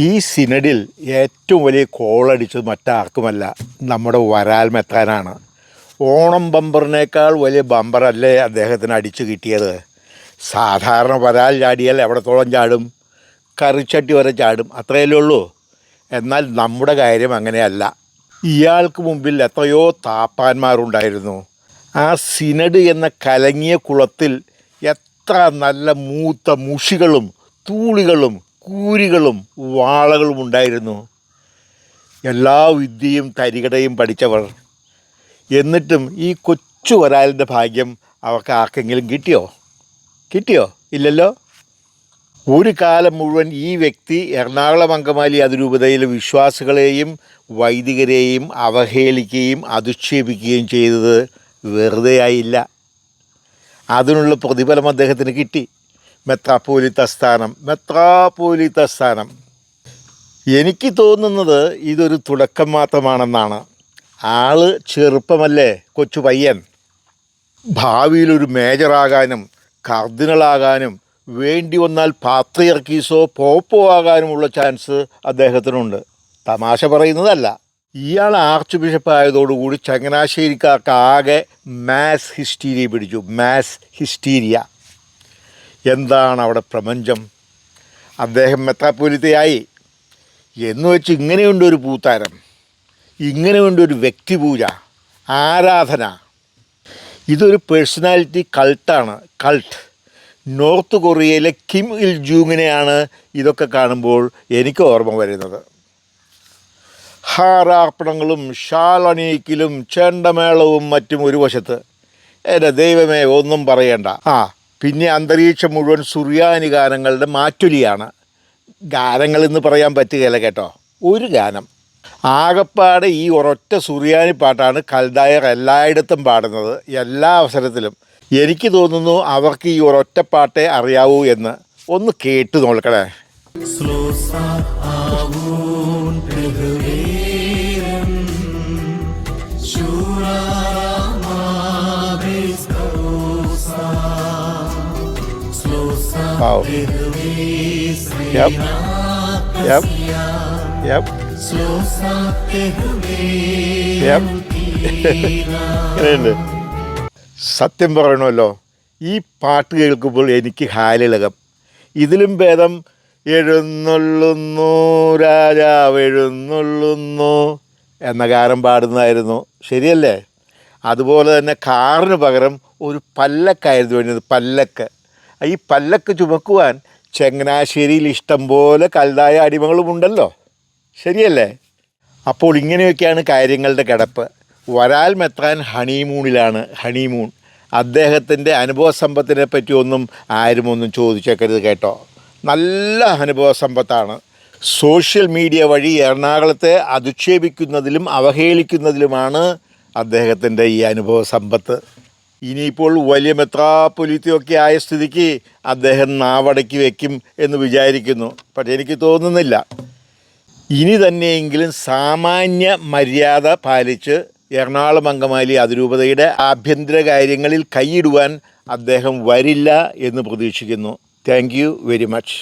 ഈ സിനഡിൽ ഏറ്റവും വലിയ കോളടിച്ചത് മറ്റാർക്കുമല്ല നമ്മുടെ വരാൽ മെത്താനാണ് ഓണം ബമ്പറിനേക്കാൾ വലിയ ബമ്പറല്ലേ അദ്ദേഹത്തിന് അടിച്ചു കിട്ടിയത്? സാധാരണ വരാൽ ചാടിയാൽ എവിടത്തോളം ചാടും? കറിച്ചട്ടി വരെ ചാടും അത്രയല്ലേ ഉള്ളൂ. എന്നാൽ നമ്മുടെ കാര്യം അങ്ങനെയല്ല. ഇയാൾക്ക് മുമ്പിൽ എത്രയോ താപ്പാന്മാരുണ്ടായിരുന്നു. ആ സിനഡ് എന്ന കലങ്ങിയ കുളത്തിൽ എത്ര നല്ല മൂത്ത മുഷികളും തൂളികളും കൂരികളും വാളകളും ഉണ്ടായിരുന്നു. എല്ലാ വിദ്യയും തരികടയും പഠിച്ചവർ. എന്നിട്ടും ഈ കൊച്ചു വരാലിന്റെ ഭാഗ്യം അവർക്ക് ആർക്കെങ്കിലും കിട്ടിയോ? കിട്ടിയോ? ഇല്ലല്ലോ? ഒരു കാലം മുഴുവൻ ഈ വ്യക്തി എറണാകുളം അങ്കമാലി അതിരൂപതയിലെ വിശ്വാസികളെയും വൈദികരെയും അവഹേളിക്കുകയും അധിക്ഷേപിക്കുകയും ചെയ്തത് വെറുതെയായില്ല. അതിനുള്ള പ്രതിഫലം അദ്ദേഹത്തിന് കിട്ടി. മെത്രാപ്പോലിത്ത സ്ഥാനം. മെത്രാപ്പോലിത്ത സ്ഥാനം. എനിക്ക് തോന്നുന്നത് ഇതൊരു തുടക്കം മാത്രമാണെന്നാണ്. ആൾ ചെറുപ്പമല്ലേ കൊച്ചു പയ്യൻ. ഭാവിയിലൊരു മേജറാകാനും കർദിനളാകാനും വേണ്ടി വന്നാൽ പാത്രിയർക്കീസോ പോപ്പോ ആകാനുമുള്ള ചാൻസ് അദ്ദേഹത്തിനുണ്ട്. തമാശ പറയുന്നതല്ല. ഇയാൾ ആർച്ച് ബിഷപ്പ് ആയതോടുകൂടി ചങ്ങനാശ്ശേരിക്കാർക്ക് ആകെ മാസ് ഹിസ്റ്റീരിയ പിടിച്ചു. Mass hysteria. എന്താണ് അവിടെ പ്രപഞ്ചം? അദ്ദേഹം മെത്രാപ്പൊലിത്തയായി. എന്ന് വെച്ച് ഇങ്ങനെയുണ്ട് ഒരു പൂത്താരം. ഇങ്ങനെയുണ്ട് ഒരു വ്യക്തിപൂജ ആരാധന. ഇതൊരു പേഴ്സണാലിറ്റി കൾട്ടാണ് കൾട്ട്. നോർത്ത് കൊറിയയിലെ കിം ഇൽ ജൂങ്ങിനെയാണ് ഇതൊക്കെ കാണുമ്പോൾ എനിക്ക് ഓർമ്മ വരുന്നത്. ഹാരാർപ്പണങ്ങളും ഷാളണീക്കിലും ചേണ്ടമേളവും മറ്റും ഒരു വശത്ത്. എന്റെ ദൈവമേ ഒന്നും പറയണ്ട. ആ പിന്നെ അന്തരീക്ഷം മുഴുവൻ സുറിയാനി ഗാനങ്ങളുടെ മാറ്റൊലിയാണ്. ഗാനങ്ങളെന്ന് പറയാൻ പറ്റുകയില്ല കേട്ടോ. ഒരു ഗാനം. ആകപ്പാടെ ഈ ഒരൊറ്റ സുറിയാനി പാട്ടാണ് കൽദായർ എല്ലായിടത്തും പാടുന്നത് എല്ലാ അവസരത്തിലും. എനിക്ക് തോന്നുന്നു അവർക്ക് ഈ ഒരൊറ്റ പാട്ടേ അറിയാവൂ എന്ന്. ഒന്ന് കേട്ട് നോക്കണേ. Wow. Yep. Yep. Yep. Yep. സത്യം പറയണമല്ലോ ഈ പാട്ട് കേൾക്കുമ്പോൾ എനിക്ക് ഹാലിളകം ഇതിലും ഭേദം എഴുന്നള്ളുന്നു രാജാവ് എഴുന്നള്ളുന്നു എന്ന ഗാനം പാടുന്നതായിരുന്നു ശരിയല്ലേ അതുപോലെ തന്നെ കാറിന് പകരം ഒരു പല്ലക്കായിരുന്നു വേണ്ടത് പല്ലക്ക് ഈ പല്ലക്ക് ചുമക്കുവാൻ ചങ്ങനാശ്ശേരിയിൽ ഇഷ്ടം പോലെ കൽതായ അടിമകളുമുണ്ടല്ലോ ശരിയല്ലേ? അപ്പോൾ ഇങ്ങനെയൊക്കെയാണ് കാര്യങ്ങളുടെ കിടപ്പ്. വരാൽ മെത്രാൻ ഹണിമൂണിലാണ്. ഹണിമൂൺ. അദ്ദേഹത്തിന്റെ അനുഭവ സമ്പത്തിനെ പറ്റി ഒന്നും ആരും ഒന്നും ചോദിച്ചേക്കരുത് കേട്ടോ. നല്ല അനുഭവ സമ്പത്താണ്. സോഷ്യൽ മീഡിയ വഴി എറണാകുളത്തെ അധിക്ഷേപിക്കുന്നതിലും അവഹേളിക്കുന്നതിലുമാണ് അദ്ദേഹത്തിന്റെ ഈ അനുഭവ സമ്പത്ത്. ഇനിയിപ്പോൾ വലിയ മെത്രാപ്പൊലിത്തിയൊക്കെ ആയ സ്ഥിതിക്ക് അദ്ദേഹം നാവടക്കി വയ്ക്കും എന്ന് വിചാരിക്കുന്നു. പക്ഷെ എനിക്ക് തോന്നുന്നില്ല. ഇനി തന്നെയെങ്കിലും സാമാന്യ മര്യാദ പാലിച്ച് എറണാകുളം അങ്കമാലി അതിരൂപതയുടെ ആഭ്യന്തര കാര്യങ്ങളിൽ കൈയിടുവാൻ അദ്ദേഹം വരില്ല എന്ന് പ്രതീക്ഷിക്കുന്നു. Thank very much